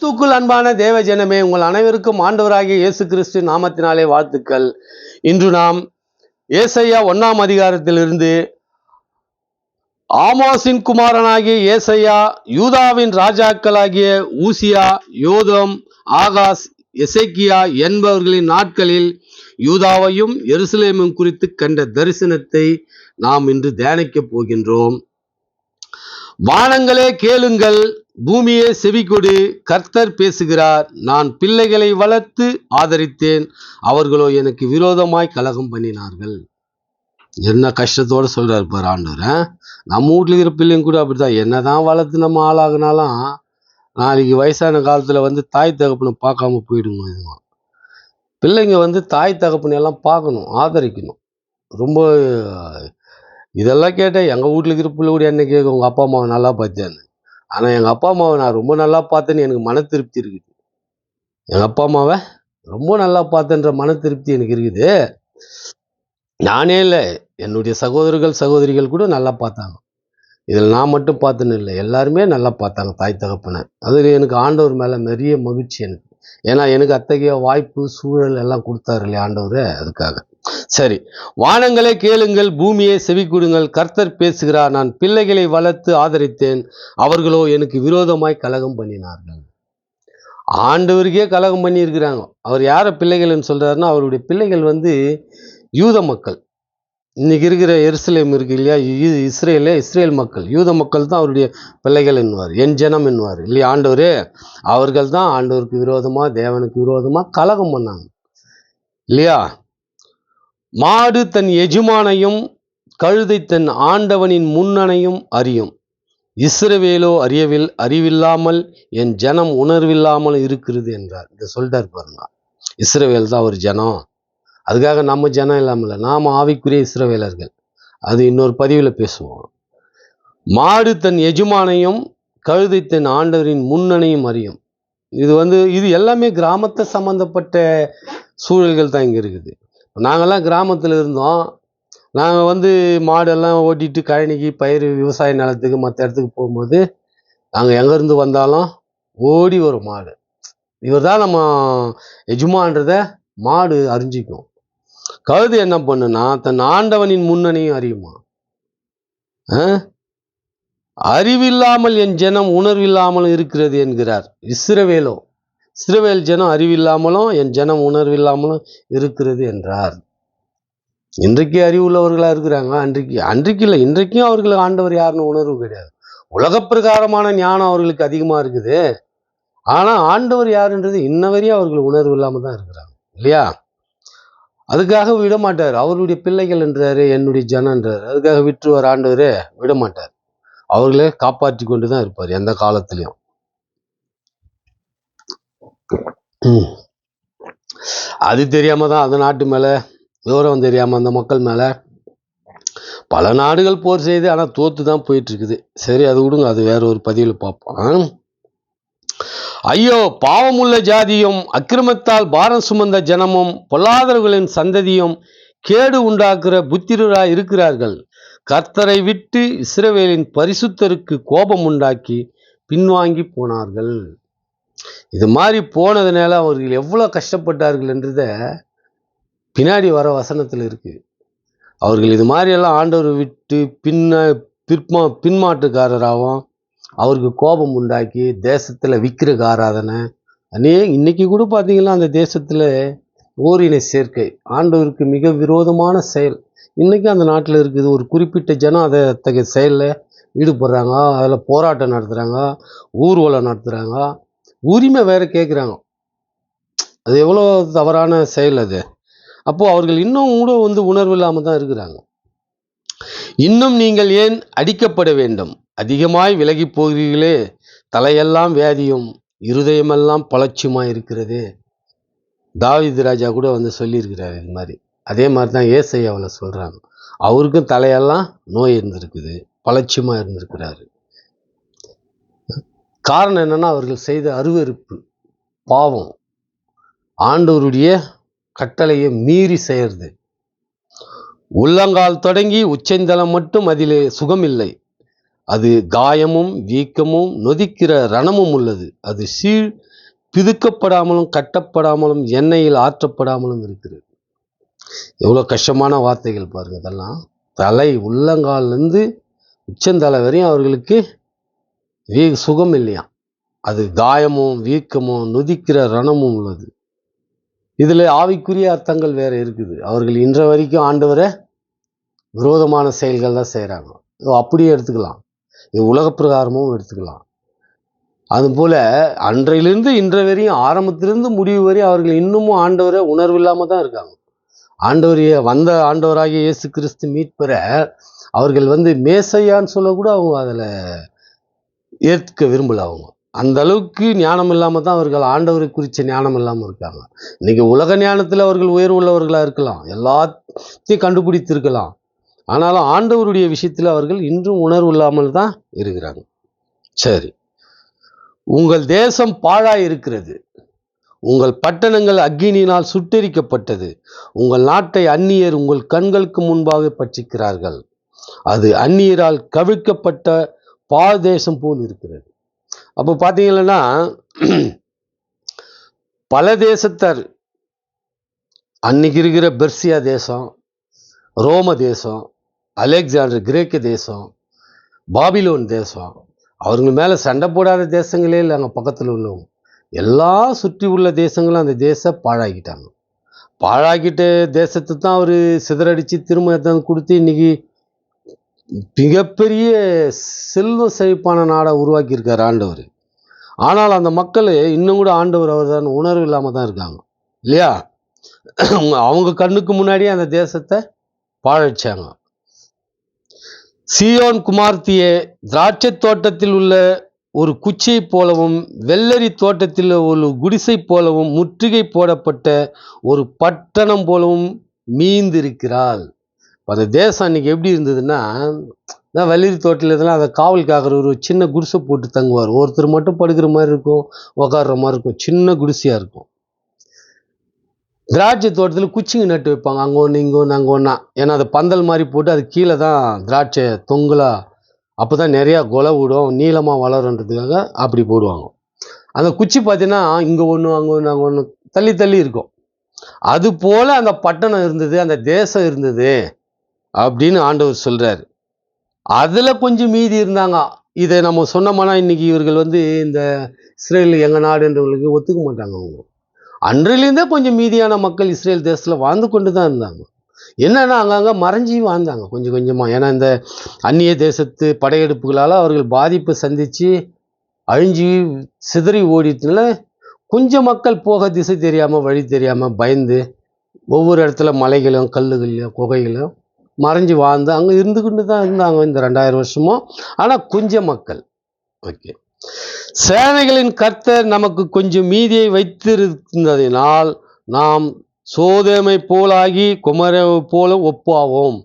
கிறிஸ்துக்குள் அன்பான தேவ ஜனமே உங்கள் அனைவருக்கும் ஆண்டவராகிய இயேசு கிறிஸ்து நாமத்தினாலே வாழ்த்துக்கள். இன்று நாம் ஏசையா ஒன்னாம் அதிகாரத்திலிருந்து ஆமோசின் குமாரனாகிய ஏசையா யூதாவின் ராஜாக்களாகிய ஊசியா யோதம் ஆகாஷ் எசைக்கியா என்பவர்களின் நாட்களில் யூதாவையும் எருசலேமும் குறித்து கண்ட தரிசனத்தை நாம் இன்று தியானிக்கப் போகின்றோம். வானங்களே கேளுங்கள் பூமியே செவிகொடு கர்த்தர் பேசுகிறார். நான் பிள்ளைகளை வளர்த்து ஆதரித்தேன். அவர்களோ எனக்கு விரோதமாய் கலகம் பண்ணினார்கள். என்ன கஷ்டத்தோடு சொல்கிறார் பார் ஆண்டவர். நம்ம வீட்டில் இருக்கிற பிள்ளைங்க கூட அப்படிதான் என்னதான் வளர்த்து நம்ம ஆளாகுனாலும் நாளைக்கு வயசான காலத்தில் வந்து தாய் தகப்பனை பார்க்காம போயிடுங்க இதுங்க பிள்ளைங்க வந்து தாய் தகப்பனை எல்லாம் பார்க்கணும் ஆதரிக்கணும். ரொம்ப இதெல்லாம் கேட்டால் எங்கள் வீட்டில் இருக்கிற பிள்ளை கூட என்ன கேட்கும்? உங்கள் அப்பா அம்மாவை நல்லா பார்த்தேன்னு ஆனால் எங்கள் அப்பா அம்மாவை நான் ரொம்ப நல்லா பார்த்தேன்னு எனக்கு மன திருப்தி இருக்குது. எங்கள் அப்பா அம்மாவை ரொம்ப நல்லா பார்த்தேன்ற மன திருப்தி எனக்கு இருக்குது. நானே இல்லை என்னுடைய சகோதரர்கள் சகோதரிகள் கூட நல்லா பார்த்தாங்க. இதில் நான் மட்டும் பார்த்தேன்னு இல்லை எல்லாருமே நல்லா பார்த்தாங்க தாய் தகப்பனை. அதில் எனக்கு ஆண்டவர் மேலே நிறைய மகிழ்ச்சி எனக்கு. ஏன்னா எனக்கு அத்தகைய வாய்ப்பு சூழல் எல்லாம் கொடுத்தாரு இல்லையா ஆண்டவர் அதுக்காக. சரி. வானங்களை கேளுங்கள் பூமியை செவி கொடுங்கள் கர்த்தர் பேசுகிறார் நான் பிள்ளைகளை வளர்த்து ஆதரித்தேன் அவர்களோ எனக்கு விரோதமாய் கலகம் பண்ணினார்கள். ஆண்டவருக்கே கலகம் பண்ணியிருக்கிறாங்க. அவர் யாரை பிள்ளைகள்னு சொல்றாருன்னா அவருடைய பிள்ளைகள் வந்து யூத மக்கள். இன்னைக்கு இருக்கிற எருசலேம் இருக்கு இல்லையா? இ- இஸ்ரேலே இஸ்ரேல் மக்கள். யூத மக்கள் தான் அவருடைய பிள்ளைகள் என்பார் என் ஜனம் என்பார் இல்லையா ஆண்டவரே? அவர்கள் தான் ஆண்டவருக்கு விரோதமா தேவனுக்கு விரோதமா கலகம் பண்ணாங்க. இல்லையா? மாடு தன் எஜமானையும் கழுதை தன் ஆண்டவனின் முன்னணையும் அறியும். இஸ்ரவேலோ அறியவில் அறிவில்லாமல் என் ஜனம் உணர்வில்லாமல் இருக்கிறது என்றார். இதை சொல்லிட்டார் பாருங்க. இஸ்ரவேல் தான் ஒரு ஜனம். அதுக்காக நம்ம ஜனம் இல்லாமல் நாம் ஆவிக்குரிய இஸ்ரவேலர்கள். அது இன்னொரு பதிவில் பேசுவோம். மாடு தன் எஜமானையும் கழுதை தன் ஆண்டவரின் முன்னணையும் அறியும். இது வந்து இது எல்லாமே கிராமத்தை சம்பந்தப்பட்ட சூழல்கள் தான் இங்கே இருக்குது. நாங்கள்லாம் கிராமத்தில் இருந்தோம். நாங்கள் வந்து மாடெல்லாம் ஓட்டிட்டு கழனிக்கு பயிர் விவசாய நிலத்துக்கு மற்ற இடத்துக்கு போகும்போது நாங்கள் எங்கேருந்து வந்தாலும் ஓடி வரும் மாடு. இவர் தான் நம்ம எஜமான்றத மாடு அறிஞ்சிக்கும். கழுது என்ன பண்ணுனா தன் ஆண்டவனின் முன்னணியும் அறியுமா? ஆ? அறிவில்லாமல் என் ஜனம் உணர்வில்லாமல் இருக்கிறது என்கிறார் இஸ்ரவேலோ. இஸ்ரவேல் ஜனம் அறிவில்லாமலும் என் ஜனம் உணர்வில்லாமலும் இருக்கிறது என்றார். இன்றைக்கு அறிவு உள்ளவர்களாக இருக்கிறாங்க அன்றைக்கு அன்றைக்கு இல்லை. இன்றைக்கும் அவர்களுக்கு ஆண்டவர் யாருன்னு உணர்வு கிடையாது. உலக பிரகாரமான ஞானம் அவர்களுக்கு அதிகமா இருக்குது. ஆனா ஆண்டவர் யாருன்றது இன்ன வரையும் அவர்கள் உணர்வு இல்லாமல் தான் இருக்கிறாங்க. இல்லையா? அதுக்காக விட மாட்டார் அவருடைய பிள்ளைகள் என்றாரு என்னுடைய ஜனன்றார் அதுக்காக விட்டுருவார் ஆண்டவர் விட மாட்டார் அவர்களே காப்பாற்றி கொண்டு தான் இருப்பார் எந்த காலத்திலையும். அது தெரியாம தான் அந்த நாட்டு மேல விவரம் தெரியாம அந்த மக்கள் மேல பல நாடுகள் போர் செய்து ஆனா தோத்து தான் போயிட்டு இருக்குது சரி அது விடுங்க அது வேற ஒரு பதிவில் பார்ப்போம். ஐயோ பாவமுள்ள ஜாதியும் அக்கிரமத்தால் பாரம் சுமந்த ஜனமும் பொல்லாதவர்களின் சந்ததியும் கேடு உண்டாக்குற புத்திரரா இருக்கிறார்கள். கர்த்தரை விட்டு இஸ்ரவேலின் பரிசுத்தருக்கு கோபம் உண்டாக்கி பின்வாங்கி போனார்கள். இது மாதிரி போனதுனால அவர்கள் எவ்வளவு கஷ்டப்பட்டார்கள் என்றத பின்னாடி வர வசனத்தில் இருக்கு. அவர்கள் இது மாதிரி எல்லாம் ஆண்டவரை விட்டு பின்ன பிற்மா பின்மாட்டுக்காரராகவும் அவருக்கு கோபம் உண்டாக்கி தேசத்துல விக்கிரக ஆராதனை அநே இன்னைக்கு கூட பார்த்தீங்கன்னா அந்த தேசத்தில் ஓரின சேர்க்கை. ஆண்டவருக்கு மிக விரோதமான செயல். இன்னைக்கும் அந்த நாட்டில் இருக்குது ஒரு குறிப்பிட்ட ஜனம் அதை அத்தகைய செயலில் ஈடுபடுறாங்க அதில் போராட்டம் நடத்துகிறாங்க ஊர்வலம் நடத்துகிறாங்க உரிமை வேற கேட்குறாங்க அது எவ்வளோ தவறான செயல் அது. அப்போது அவர்கள் இன்னும் கூட வந்து உணர்வு இல்லாமல் தான் இருக்கிறாங்க. இன்னும் நீங்கள் ஏன் அடிக்கப்பட வேண்டும்? அதிகமாய் விலகி போகிறீர்களே. தலையெல்லாம் வியாதியும் இருதயமெல்லாம் பழச்சுமாய் இருக்கிறது. தாவித் ராஜா கூட வந்து சொல்லியிருக்கிறாரு இது மாதிரி. அதே மாதிரி தான் ஏசை அவளை சொல்கிறாங்க அவருக்கும் தலையெல்லாம் நோய் இருந்திருக்குது. பழச்சுமா இருந்திருக்கிறாரு. காரணம் என்னென்னா அவர்கள் செய்த அருவறுப்பு பாவம் ஆண்டவருடைய கட்டளையை மீறி செய்கிறது உள்ளங்கால் தொடங்கி உச்சந்தலம் மட்டும் அதிலே சுகமில்லை. அது காயமும் வீக்கமும் நொதிக்கிற ரணமும் உள்ளது. அது சீழ் பிதுக்கப்படாமலும் கட்டப்படாமலும் எண்ணெயில் ஆற்றப்படாமலும் இருக்கிறது. எவ்வளோ கஷ்டமான வார்த்தைகள் பாருங்கள் இதெல்லாம். தலை உள்ளங்கால்லேருந்து உச்சந்தலை வரையும் அவர்களுக்கு வீ சுகம் இல்லையா அது காயமும் வீக்கமும் நொதிக்கிற ரணமும் உள்ளது. இதில் ஆவிக்குரிய அர்த்தங்கள் வேற இருக்குது. அவர்கள் இன்ற வரைக்கும் ஆண்டவரை விரோதமான செயல்கள் தான் செய்கிறாங்க அப்படியே எடுத்துக்கலாம். இது உலக பிரகாரமும் எடுத்துக்கலாம். அதுபோல அன்றையிலிருந்து இன்ற வரையும் ஆரம்பத்திலிருந்து முடிவு வரை அவர்கள் இன்னமும் ஆண்டவரை உணர்வு இல்லாமல் தான் இருக்காங்க. ஆண்டவரைய வந்த ஆண்டவராகிய இயேசு கிறிஸ்து மீட்பெற அவர்கள் வந்து மேசையான்னு சொல்லக்கூட அவங்க அதில் ஏற்க விரும்பல அவங்க அந்த அளவுக்கு ஞானம் இல்லாமல் தான் அவர்கள் ஆண்டவரை குறித்த ஞானம் இல்லாமல் இருக்காங்க. இன்றைக்கி உலக ஞானத்தில் அவர்கள் உயர்வு உள்ளவர்களாக இருக்கலாம். எல்லாத்தையும் கண்டுபிடித்திருக்கலாம். ஆனாலும் ஆண்டவருடைய விஷயத்தில் அவர்கள் இன்றும் உணர்வு இல்லாமல் தான் இருக்கிறாங்க. சரி. உங்கள் தேசம் பாழாய் இருக்கிறது. உங்கள் பட்டணங்கள் அக்கினியினால் சுட்டெரிக்கப்பட்டது. உங்கள் நாட்டை அந்நியர் உங்கள் கண்களுக்கு முன்பாக பட்சிக்கிறார்கள். அது அந்நியரால் கவிழ்க்கப்பட்ட பாதேசம் தேசம் போல் இருக்கிறது. அப்போ பார்த்தீங்கன்னா பல தேசத்தார் அன்னைக்கு இருக்கிற பெர்சியா தேசம் ரோம தேசம் அலெக்சாண்டர் கிரேக்க தேசம் பாபிலோன் தேசம் அவருங்க மேலே சண்டை போடாத தேசங்களே இல்லை அங்கே பக்கத்தில் உள்ளவங்க. எல்லா சுற்றி உள்ள தேசங்களும் அந்த தேச பாழாக்கிட்டாங்க. பாழாக்கிட்ட தேசத்தை தான் அவர் சிதறடிச்சு திரும்ப எடுத்தாந்து கொடுத்து இன்றைக்கி மிகப்பெரிய செல்வ செழிப்பான நாடை உருவாக்கியிருக்கார் ஆண்டவர். ஆனால் அந்த மக்கள் இன்னும் கூட ஆண்டவர் அவர் தான் உணர்வு இல்லாமல் தான் இருக்காங்க. இல்லையா? அவங்க கண்ணுக்கு முன்னாடியே அந்த தேசத்தை பாழடிச்சாங்க. சியோன் குமார்த்தியே திராட்சை தோட்டத்தில் உள்ள ஒரு குச்சியை போலவும் வெள்ளரி தோட்டத்தில் ஒரு குடிசை போலவும் முற்றுகை போடப்பட்ட ஒரு பட்டணம் போலவும் மீந்திருக்கிறாள். அந்த தேசம் அன்றைக்கி எப்படி இருந்ததுன்னா நான் வெள்ளரி தோட்டத்தில் இதெல்லாம் அதை காவல் காக்கிற ஒரு சின்ன குடிசை போட்டு தங்குவார். ஒருத்தர் மட்டும் படுக்கிற மாதிரி இருக்கும் உக்காடுற மாதிரி இருக்கும். சின்ன குடிசையாக இருக்கும். திராட்சை தோட்டத்தில் குச்சிங்க நட்டு வைப்பாங்க. அங்கே ஒன்று இங்கே ஒன்று அங்கே ஒன்றா ஏன்னா அது பந்தல் மாதிரி போட்டு அது கீழே தான் திராட்சை தொங்கலா அப்போ தான் நிறையா கொலை விடும் நீளமாக வளருன்றதுக்காக அப்படி போடுவாங்க. அந்த குச்சி பார்த்தீங்கன்னா இங்கே ஒன்று அங்கே ஒன்று அங்கே ஒன்று தள்ளி தள்ளி இருக்கும். அது போல் அந்த பட்டணம் இருந்தது அந்த தேசம் இருந்தது. அப்படின்னு ஆண்டவர் சொல்கிறார் அதில் கொஞ்சம் மீதி இருந்தாங்க. இதை நம்ம சொன்னோம்னா இன்னைக்கு இவர்கள் வந்து இந்த இஸ்ரேல் எங்கள் நாடுன்றவர்களுக்கு ஒத்துக்க மாட்டாங்க அவங்க. அன்றிலேருந்தே கொஞ்சம் மீதியான மக்கள் இஸ்ரேல் தேசத்தில் வாழ்ந்து கொண்டு தான் இருந்தாங்க. என்னென்னா அங்கங்கே மறைஞ்சி வாழ்ந்தாங்க கொஞ்சம் கொஞ்சமாக ஏன்னா இந்த அந்நிய தேசத்து படையெடுப்புகளால் அவர்கள் பாதிப்பை சந்தித்து அழிஞ்சு சிதறி ஓடிட்டுனால கொஞ்சம் மக்கள் போக திசை தெரியாமல் வழி தெரியாமல் பயந்து ஒவ்வொரு இடத்துல மலைகளும் கல்லுகளையும் குகைகளும் மறைஞ்சு வாழ்ந்து அங்கே இருந்துக்கிட்டு தான் இருந்தாங்க இந்த ரெண்டாயிரம் வருஷமும். ஆனால் கொஞ்சம் மக்கள். ஓகே சேனைகளின் கர்த்தர் நமக்கு கொஞ்சம் மீதியை வைத்திருந்ததினால் நாம் சோதேமை போலாகி குமரவை போல ஒப்பாவோம்.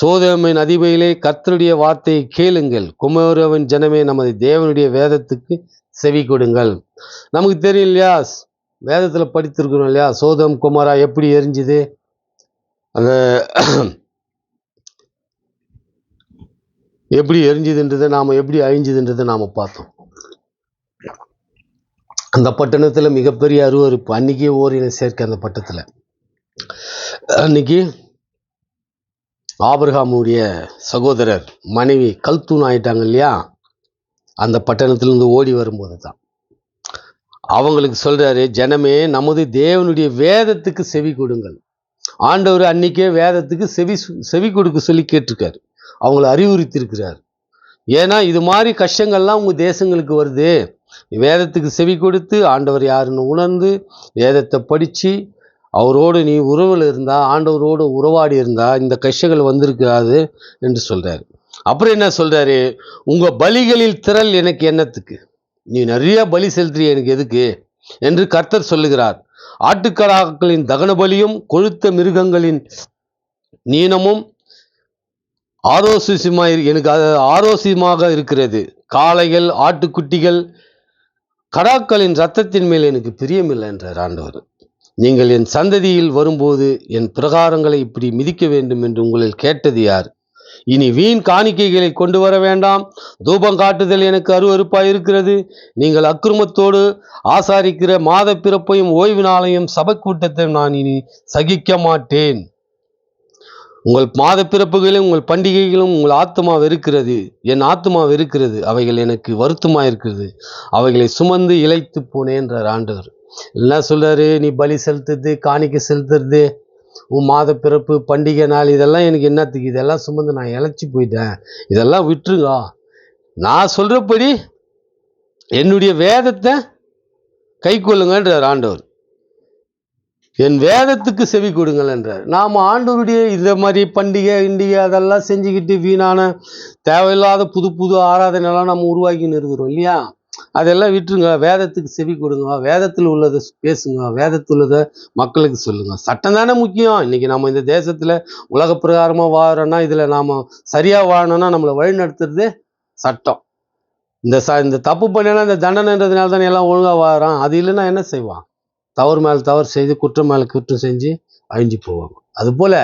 சோதேமின் அதிபையிலே கர்த்தருடைய வார்த்தையை கேளுங்கள். குமரவன் ஜனமே நமது தேவனுடைய வேதத்துக்கு செவி கொடுங்கள். நமக்கு தெரியும் இல்லையா? வேதத்தில் படித்திருக்கிறோம் இல்லையா? சோதம் குமாரா எப்படி எரிஞ்சுது? அந்த எப்படி எரிஞ்சுதுன்றதை நாம் எப்படி அழிஞ்சுதுன்றதை நாம் பார்த்தோம். அந்த பட்டணத்தில் மிகப்பெரிய அருவருப்பு அன்றைக்கி ஓரின சேர்க்கை அந்த பட்டத்தில். அன்னைக்கு ஆபிரகாமுடைய சகோதரர் மனைவி கல்தூன் ஆயிட்டாங்க இல்லையா? அந்த பட்டணத்திலிருந்து ஓடி வரும்போது தான் அவங்களுக்கு சொல்கிறாரு ஜனமே நமது தேவனுடைய வேதத்துக்கு செவி கொடுங்கள். ஆண்டவர் அன்னைக்கே வேதத்துக்கு செவி செவி கொடுக்க சொல்லி கேட்டிருக்காரு. அவங்கள அறிவுறுத்தியிருக்கிறார். ஏன்னா இது மாதிரி கஷ்டங்கள்லாம் உங்கள் தேசங்களுக்கு வருது. வேதத்துக்கு செவி கொடுத்து ஆண்டவர் யாருன்னு உணர்ந்து வேதத்தை படித்து அவரோடு நீ உறவில் இருந்தால் ஆண்டவரோடு உறவாடி இருந்தால் இந்த கஷ்டங்கள் வந்திருக்காது என்று சொல்கிறார் அப்புறம் என்ன சொல்கிறாரு உங்கள் பலிகளில் திரள் எனக்கு என்னத்துக்கு? நீ நிறைய பலி செலுத்துறிய எனக்கு எதுக்கு? என்று கர்த்தர் சொல்லுகிறார். ஆட்டுக்கடாக்களின் தகன பலியும் கொழுத்த மிருகங்களின் நீனமும் ஆரோசியமாய் எனக்கு அது ஆரோசியமாக இருக்கிறது. காளைகள் ஆட்டுக்குட்டிகள் கடாக்களின் ரத்தத்தின் மேல் எனக்கு பிரியமில்லை என்றார் ஆண்டவர். நீங்கள் என் சந்ததியில் வரும்போது என் பிரகாரங்களை இப்படி மிதிக்க வேண்டும் என்று உங்களில் கேட்டது யார்? இனி வீண் காணிக்கைகளை கொண்டு வர வேண்டாம். தூபம் காட்டுதல் எனக்கு அருவருப்பாய் இருக்கிறது நீங்கள் அக்கிரமத்தோடு ஆசாரிக்கிற மாத பிறப்பையும் ஓய்வு நாளையும் சபை கூட்டத்தையும் நான் இனி சகிக்க மாட்டேன். உங்கள் மாத பிறப்புகளும் உங்கள் பண்டிகைகளும் உங்கள் ஆத்மா வெறுக்கிறது என் ஆத்மா வெறுக்கிறது அவைகள் எனக்கு வருத்தமாக இருக்கிறது அவைகளை சுமந்து இழைத்து போனேன்றார் ஆண்டவர். என்ன சொல்றாரு? நீ பலி செலுத்துறது காணிக்கை செலுத்துறது உன் மாத பிறப்பு பண்டிகை நாள் இதெல்லாம் எனக்கு என்னத்துக்கு? இதெல்லாம் சுமந்து நான் இழைச்சி போயிட்டேன். இதெல்லாம் விட்டுருங்க. நான் சொல்றபடி என்னுடைய வேதத்தை கை கொள்ளுங்கன்றார் ஆண்டவர். என் வேதத்துக்கு செவி கொடுங்கள் என்றார். நாம் ஆண்டவருடைய இந்த மாதிரி பண்டிகை இண்டிகை அதெல்லாம் செஞ்சுக்கிட்டு வீணான தேவையில்லாத புது புது ஆராதனைலாம் நம்ம உருவாக்கின்னு இருக்கிறோம் இல்லையா? அதெல்லாம் விட்டுருங்க. வேதத்துக்கு செவி கொடுங்க. வேதத்தில் உள்ளதை பேசுங்க. வேதத்தில் உள்ளதை மக்களுக்கு சொல்லுங்க. சட்டம் தானே முக்கியம். இன்னைக்கு நம்ம இந்த தேசத்தில் உலக பிரகாரமாக வாழறோம்னா இதில் நாம் சரியாக வாழணும்னா நம்மளை வழிநடத்துறது சட்டம். இந்த ச இந்த தப்பு பண்ணினா இந்த தண்டனைன்றதுனால தானே எல்லாம் ஒழுங்காக வாழறான் அது இல்லைன்னா என்ன செய்வான்? தவறு மேலே தவறு செய்து குற்றம் மேலே குற்றம் செஞ்சு அழிஞ்சு போவாங்க. அதுபோல்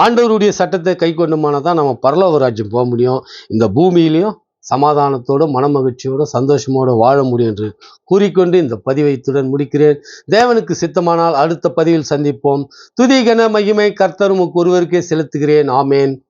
ஆண்டவருடைய சட்டத்தை கை கொண்டோமானா தான் நம்ம பரலோக ராஜ்யம் போக முடியும். இந்த பூமியிலையும் சமாதானத்தோடு மனமகிழ்ச்சியோடு சந்தோஷமோடு வாழ முடியும் என்று கூறிக்கொண்டு இந்த பதிவை இத்துடன் முடிக்கிறேன். தேவனுக்கு சித்தமானால் அடுத்த பதிவில் சந்திப்போம். துதிகன மகிமை கர்த்தரும் ஒருவருக்கே செலுத்துகிறேன். ஆமேன்.